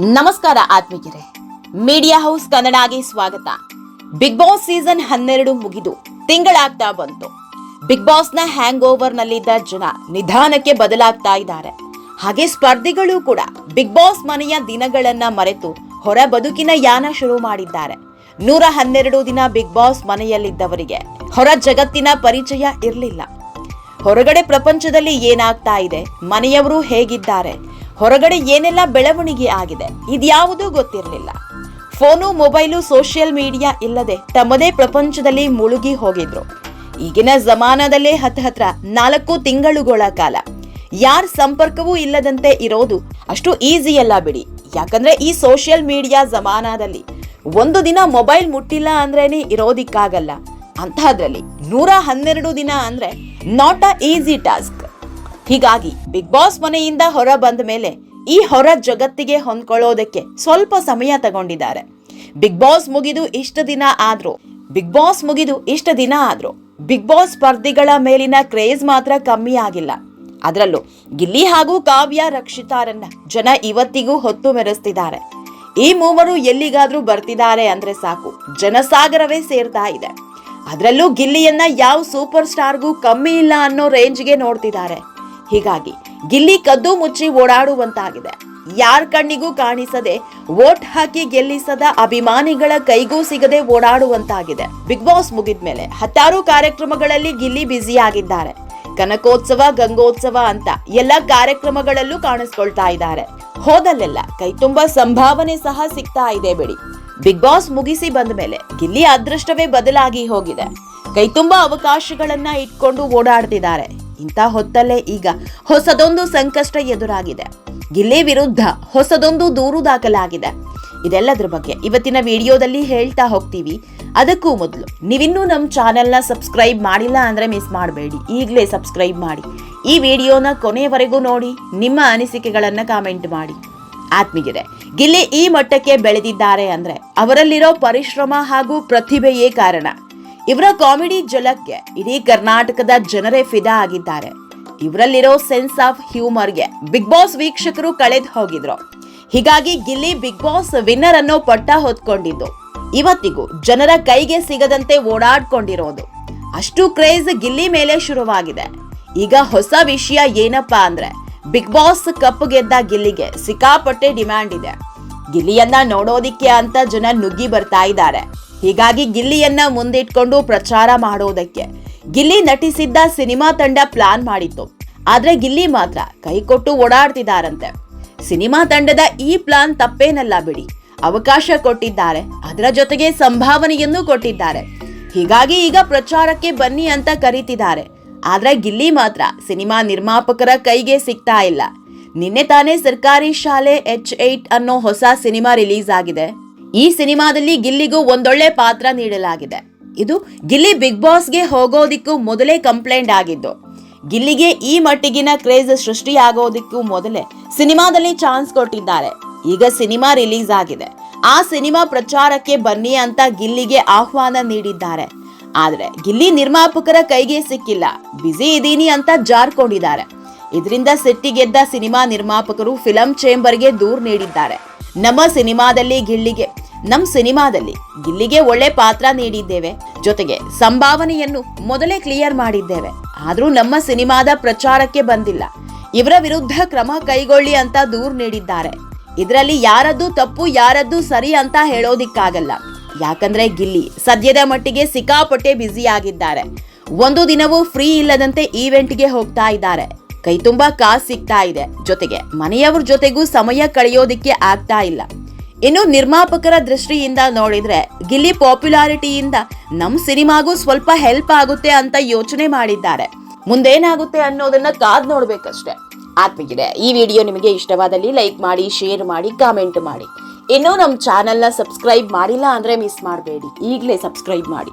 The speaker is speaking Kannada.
ನಮಸ್ಕಾರ ಆತ್ಮೀಯರೇ. ಮೀಡಿಯಾ ಹೌಸ್ ಕನ್ನಡಗೆ ಸ್ವಾಗತ. ಬಿಗ್ ಬಾಸ್ ಸೀಸನ್ ಹನ್ನೆರಡು ಮುಗಿದು ತಿಂಗಳಾಗ್ತಾ ಬಂತು. ಬಿಗ್ ಬಾಸ್ನ ಹ್ಯಾಂಗ್ ಓವರ್ ನಲ್ಲಿದ್ದ ಜನ ನಿಧಾನಕ್ಕೆ ಬದಲಾಗ್ತಾ ಇದ್ದಾರೆ. ಹಾಗೆ ಸ್ಪರ್ಧಿಗಳು ಕೂಡ ಬಿಗ್ ಬಾಸ್ ಮನೆಯ ದಿನಗಳನ್ನ ಮರೆತು ಹೊರ ಬದುಕಿನ ಯಾನ ಶುರು ಮಾಡಿದ್ದಾರೆ. ನೂರ ಹನ್ನೆರಡು ದಿನ ಬಿಗ್ ಬಾಸ್ ಮನೆಯಲ್ಲಿದ್ದವರಿಗೆ ಹೊರ ಜಗತ್ತಿನ ಪರಿಚಯ ಇರಲಿಲ್ಲ. ಹೊರಗಡೆ ಪ್ರಪಂಚದಲ್ಲಿ ಏನಾಗ್ತಾ ಇದೆ, ಮನೆಯವರು ಹೇಗಿದ್ದಾರೆ ಹೊರಗಡೆ ಏನೆಲ್ಲ ಬೆಳವಣಿಗೆ ಆಗಿದೆ, ಇದ್ಯಾವುದೂ ಗೊತ್ತಿರಲಿಲ್ಲ. ಫೋನು, ಮೊಬೈಲು, ಸೋಷಿಯಲ್ ಮೀಡಿಯಾ ಇಲ್ಲದೆ ತಮ್ಮದೇ ಪ್ರಪಂಚದಲ್ಲಿ ಮುಳುಗಿ ಹೋಗಿದ್ರು. ಈಗಿನ ಜಮಾನದಲ್ಲೇ ಹತ್ತ ಹತ್ರ ನಾಲ್ಕು ತಿಂಗಳುಗಳ ಕಾಲ. ಯಾರ ಸಂಪರ್ಕವೂ ಇಲ್ಲದಂತೆ ಇರೋದು ಅಷ್ಟು ಈಸಿ ಅಲ್ಲ ಬಿಡಿ. ಯಾಕಂದ್ರೆ ಈ ಸೋಷಿಯಲ್ ಮೀಡಿಯಾ ಜಮಾನದಲ್ಲಿ ಒಂದು ದಿನ ಮೊಬೈಲ್ ಮುಟ್ಟಿಲ್ಲ ಅಂದ್ರೇನೆ ಇರೋದಿಕ್ಕಾಗಲ್ಲ. ಅಂತಹದ್ರಲ್ಲಿ ನೂರ ಹನ್ನೆರಡು ದಿನ ಅಂದ್ರೆ ನಾಟ್ ಅ ಈಸಿ ಟಾಸ್ಕ್. ಹೀಗಾಗಿ ಬಿಗ್ ಬಾಸ್ ಮನೆಯಿಂದ ಹೊರ ಬಂದ ಮೇಲೆ ಈ ಹೊರ ಜಗತ್ತಿಗೆ ಹೊಂದ್ಕೊಳ್ಳೋದಕ್ಕೆ ಸ್ವಲ್ಪ ಸಮಯ ತಗೊಂಡಿದ್ದಾರೆ. ಬಿಗ್ ಬಾಸ್ ಮುಗಿದು ಇಷ್ಟು ದಿನ ಆದ್ರೂ ಬಿಗ್ ಬಾಸ್ ಮುಗಿದು ಇಷ್ಟು ದಿನ ಆದ್ರೂ ಬಿಗ್ ಬಾಸ್ ಸ್ಪರ್ಧಿಗಳ ಮೇಲಿನ ಕ್ರೇಜ್ ಮಾತ್ರ ಕಮ್ಮಿ ಆಗಿಲ್ಲ. ಅದರಲ್ಲೂ ಗಿಲ್ಲಿ ಹಾಗೂ ಕಾವ್ಯ ರಕ್ಷಿತಾರನ್ನ ಜನ ಇವತ್ತಿಗೂ ಹೊತ್ತು ಮೆರೆಸ್ತಿದ್ದಾರೆ. ಈ ಮೂವರು ಎಲ್ಲಿಗಾದ್ರೂ ಬರ್ತಿದ್ದಾರೆ ಅಂದ್ರೆ ಸಾಕು, ಜನಸಾಗರವೇ ಸೇರ್ತಾ ಇದೆ. ಅದರಲ್ಲೂ ಗಿಲ್ಲಿಯನ್ನ ಯಾವ ಸೂಪರ್ ಸ್ಟಾರ್ಗೂ ಕಮ್ಮಿ ಇಲ್ಲ ಅನ್ನೋ ರೇಂಜ್ಗೆ ನೋಡ್ತಿದ್ದಾರೆ. ಹೀಗಾಗಿ ಗಿಲ್ಲಿ ಕದ್ದು ಮುಚ್ಚಿ ಓಡಾಡುವಂತಾಗಿದೆ. ಯಾರ ಕಣ್ಣಿಗೂ ಕಾಣಿಸದೆ ವೋಟ್ ಹಾಕಿ ಗೆಲ್ಲಿಸದ ಅಭಿಮಾನಿಗಳ ಕೈಗೂ ಸಿಗದೆ ಓಡಾಡುವಂತಾಗಿದೆ. ಬಿಗ್ ಬಾಸ್ ಮುಗಿದ್ಮೇಲೆ ಹತ್ತಾರು ಕಾರ್ಯಕ್ರಮಗಳಲ್ಲಿ ಗಿಲ್ಲಿ ಬ್ಯುಸಿ ಆಗಿದ್ದಾರೆ ಕನಕೋತ್ಸವ, ಗಂಗೋತ್ಸವ ಅಂತ ಎಲ್ಲ ಕಾರ್ಯಕ್ರಮಗಳಲ್ಲೂ ಕಾಣಿಸ್ಕೊಳ್ತಾ ಇದ್ದಾರೆ. ಹೋದಲ್ಲೆಲ್ಲ ಕೈ ತುಂಬಾ ಸಂಭಾವನೆ ಸಹ ಸಿಗ್ತಾ ಇದೆ ಬಿಡಿ. ಬಿಗ್ ಬಾಸ್ ಮುಗಿಸಿ ಬಂದ ಮೇಲೆ ಗಿಲ್ಲಿ ಅದೃಷ್ಟವೇ ಬದಲಾಗಿ ಹೋಗಿದೆ. ಕೈ ತುಂಬಾ ಅವಕಾಶಗಳನ್ನ ಇಟ್ಕೊಂಡು ಓಡಾಡ್ತಿದ್ದಾರೆ. ಇಂಥ ಹೊತ್ತಲ್ಲೇ ಈಗ ಹೊಸದೊಂದು ಸಂಕಷ್ಟ ಎದುರಾಗಿದೆ. ಗಿಲ್ಲೆ ವಿರುದ್ಧ ಹೊಸದೊಂದು ದೂರು ದಾಖಲಾಗಿದೆ. ಇದೆಲ್ಲದ್ರ ಬಗ್ಗೆ ಇವತ್ತಿನ ವಿಡಿಯೋದಲ್ಲಿ ಹೇಳ್ತಾ ಹೋಗ್ತೀವಿ. ಅದಕ್ಕೂ ಮೊದಲು ನೀವಿನ್ನೂ ನಮ್ಮ ಚಾನೆಲ್ನ ಸಬ್ಸ್ಕ್ರೈಬ್ ಮಾಡಿಲ್ಲ ಅಂದ್ರೆ ಮಿಸ್ ಮಾಡಬೇಡಿ. ಈಗಲೇ ಸಬ್ಸ್ಕ್ರೈಬ್ ಮಾಡಿ. ಈ ವಿಡಿಯೋನ ಕೊನೆಯವರೆಗೂ ನೋಡಿ, ನಿಮ್ಮ ಅನಿಸಿಕೆಗಳನ್ನು ಕಾಮೆಂಟ್ ಮಾಡಿ. ಆತ್ಮೀಯರೇ, ಗಿಲ್ಲಿ ಈ ಮಟ್ಟಕ್ಕೆ ಬೆಳೆದಿದ್ದಾರೆ ಅಂದ್ರೆ ಅವರಲ್ಲಿರೋ ಪರಿಶ್ರಮ ಹಾಗೂ ಪ್ರತಿಭೆಯೇ ಕಾರಣ. ಇವರ ಕಾಮಿಡಿ ಜಲಕ್ಕೆ ಇಡೀ ಕರ್ನಾಟಕದ ಜನರೇ ಫಿದಾ ಆಗಿದ್ದಾರೆ. ಇವರಲ್ಲಿರೋ ಸೆನ್ಸ್ ಆಫ್ ಹ್ಯೂಮರ್ಗೆ ಬಿಗ್ ಬಾಸ್ ವೀಕ್ಷಕರು ಕಳೆದು ಹೋಗಿದ್ರು. ಹೀಗಾಗಿ ಗಿಲ್ಲಿ ಬಿಗ್ ಬಾಸ್ ವಿನ್ನರ್ ಅನ್ನೋ ಪಟ್ಟ ಹೊತ್ಕೊಂಡಿದ್ದು. ಇವತ್ತಿಗೂ ಜನರ ಕೈಗೆ ಸಿಗದಂತೆ ಓಡಾಡ್ಕೊಂಡಿರೋದು. ಅಷ್ಟು ಕ್ರೇಜ್ ಗಿಲ್ಲಿ ಮೇಲೆ ಶುರುವಾಗಿದೆ. ಈಗ ಹೊಸ ವಿಷಯ ಏನಪ್ಪಾ ಅಂದ್ರೆ ಬಿಗ್ ಬಾಸ್ ಕಪ್ ಗೆದ್ದ ಗಿಲ್ಲಿಗೆ ಸಿಕ್ಕಾಪಟ್ಟೆ ಡಿಮ್ಯಾಂಡ್ ಇದೆ. ಗಿಲ್ಲಿಯನ್ನ ನೋಡೋದಿಕ್ಕೆ ಅಂತ ಜನ ನುಗ್ಗಿ ಬರ್ತಾ ಇದ್ದಾರೆ. ಹೀಗಾಗಿ ಗಿಲ್ಲಿಯನ್ನ ಮುಂದಿಟ್ಕೊಂಡು ಪ್ರಚಾರ ಮಾಡೋದಕ್ಕೆ. ಗಿಲ್ಲಿ ನಟಿಸಿದ್ದ ಸಿನಿಮಾ ತಂಡ ಪ್ಲಾನ್ ಮಾಡಿತ್ತು. ಆದ್ರೆ ಗಿಲ್ಲಿ ಮಾತ್ರ ಕೈ ಕೊಟ್ಟು ಓಡಾಡ್ತಿದ್ದಾರಂತೆ ಸಿನಿಮಾ ತಂಡದ ಈ ಪ್ಲಾನ್ ತಪ್ಪೇನಲ್ಲ ಬಿಡಿ. ಅವಕಾಶ ಕೊಟ್ಟಿದ್ದಾರೆ. ಅದರ ಜೊತೆಗೆ ಸಂಭಾವನೆಯನ್ನು ಕೊಟ್ಟಿದ್ದಾರೆ. ಹೀಗಾಗಿ ಈಗ ಪ್ರಚಾರಕ್ಕೆ ಬನ್ನಿ ಅಂತ ಕರೀತಿದ್ದಾರೆ. ಆದ್ರೆ ಗಿಲ್ಲಿ ಮಾತ್ರ ಸಿನಿಮಾ ನಿರ್ಮಾಪಕರ ಕೈಗೆ ಸಿಗ್ತಾ ಇಲ್ಲ. ನಿನ್ನೆ ತಾನೇ ಸರ್ಕಾರಿ ಶಾಲೆ ಎಚ್ ಏಟ್ ಅನ್ನೋ ಹೊಸ ಸಿನಿಮಾ ರಿಲೀಸ್ ಆಗಿದೆ. ಈ ಸಿನಿಮಾದಲ್ಲಿ ಗಿಲ್ಲಿಗೂ ಒಂದೊಳ್ಳೆ ಪಾತ್ರ ನೀಡಲಾಗಿದೆ. ಇದು ಗಿಲ್ಲಿ ಬಿಗ್ ಬಾಸ್ಗೆ ಹೋಗೋದಿಕ್ಕೂ ಮೊದಲೇ ಕಂಪ್ಲೇಂಟ್ ಆಗಿದ್ದು, ಗಿಲ್ಲಿಗೆ ಈ ಮಟ್ಟಿಗಿನ ಕ್ರೇಜ್ ಸೃಷ್ಟಿಯಾಗೋದಿಕ್ಕೂ ಮೊದಲೇ ಸಿನಿಮಾದಲ್ಲಿ ಚಾನ್ಸ್ ಕೊಟ್ಟಿದ್ದಾರೆ. ಈಗ ಸಿನಿಮಾ ರಿಲೀಸ್ ಆಗಿದೆ. ಆ ಸಿನಿಮಾ ಪ್ರಚಾರಕ್ಕೆ ಬನ್ನಿ ಅಂತ ಗಿಲ್ಲಿಗೆ ಆಹ್ವಾನ ನೀಡಿದ್ದಾರೆ. ಆದರೆ ಗಿಲ್ಲಿ ನಿರ್ಮಾಪಕರ ಕೈಗೆ ಸಿಕ್ಕಿಲ್ಲ. ಬ್ಯುಸಿ ಇದ್ದೀನಿ ಅಂತ ಜಾರ್ಕೊಂಡಿದ್ದಾರೆ. ಇದರಿಂದ ಸಿಟ್ಟಿಗೆದ್ದ ಸಿನಿಮಾ ನಿರ್ಮಾಪಕರು ಫಿಲಂ ಚೇಂಬರ್ಗೆ ದೂರು ನೀಡಿದ್ದಾರೆ. ನಮ್ಮ ಸಿನಿಮಾದಲ್ಲಿ ಗಿಲ್ಲಿಗೆ ನಮ್ಮ ಸಿನಿಮಾದಲ್ಲಿ ಗಿಲ್ಲಿಗೆ ಒಳ್ಳೆ ಪಾತ್ರ ನೀಡಿದ್ದೇವೆ. ಜೊತೆಗೆ ಸಂಭಾವನೆಯನ್ನು ಮೊದಲೇ ಕ್ಲಿಯರ್ ಮಾಡಿದ್ದೇವೆ. ಆದರೂ ನಮ್ಮ ಸಿನಿಮಾದ ಪ್ರಚಾರಕ್ಕೆ ಬಂದಿಲ್ಲ. ಇವರ ವಿರುದ್ಧ ಕ್ರಮ ಕೈಗೊಳ್ಳಿ ಅಂತ ದೂರು ನೀಡಿದ್ದಾರೆ. ಇದರಲ್ಲಿ ಯಾರದ್ದು ತಪ್ಪು, ಯಾರದ್ದು ಸರಿ ಅಂತ ಹೇಳೋದಿಕ್ಕಾಗಲ್ಲ. ಯಾಕಂದ್ರೆ ಗಿಲ್ಲಿ ಸದ್ಯದ ಮಟ್ಟಿಗೆ ಸಿಕ್ಕಾಪಟ್ಟೆ ಬ್ಯುಸಿ ಆಗಿದ್ದಾರೆ ಒಂದು ದಿನವೂ ಫ್ರೀ ಇಲ್ಲದಂತೆ ಈವೆಂಟ್ಗೆ ಹೋಗ್ತಾ ಇದ್ದಾರೆ. ಕೈ ತುಂಬಾ ಕಾಸು ಸಿಗ್ತಾ ಇದೆ. ಜೊತೆಗೆ ಮನೆಯವ್ರ ಜೊತೆಗೂ ಸಮಯ ಕಳೆಯೋದಿಕ್ಕೆ ಆಗ್ತಾ ಇಲ್ಲ. ಇನ್ನು ನಿರ್ಮಾಪಕರ ದೃಷ್ಟಿಯಿಂದ ನೋಡಿದ್ರೆ ಗಿಲ್ಲಿ ಪಾಪ್ಯುಲಾರಿಟಿಯಿಂದ ನಮ್ಮ ಸಿನಿಮಾಗೂ ಸ್ವಲ್ಪ ಹೆಲ್ಪ್ ಆಗುತ್ತೆ ಅಂತ ಯೋಚನೆ ಮಾಡಿದ್ದಾರೆ. ಮುಂದೇನಾಗುತ್ತೆ ಅನ್ನೋದನ್ನ ಕಾದ್ ನೋಡ್ಬೇಕಷ್ಟೆ. ಆತ್ಮೀಗಿದೆ ಈ ವಿಡಿಯೋ ನಿಮಗೆ ಇಷ್ಟವಾದಲ್ಲಿ ಲೈಕ್ ಮಾಡಿ, ಶೇರ್ ಮಾಡಿ, ಕಾಮೆಂಟ್ ಮಾಡಿ. ಇನ್ನೂ ನಮ್ಮ ಚಾನೆಲ್ನ ಸಬ್ಸ್ಕ್ರೈಬ್ ಮಾಡಿಲ್ಲ ಅಂದ್ರೆ ಮಿಸ್ ಮಾಡಬೇಡಿ. ಈಗಲೇ ಸಬ್ಸ್ಕ್ರೈಬ್ ಮಾಡಿ.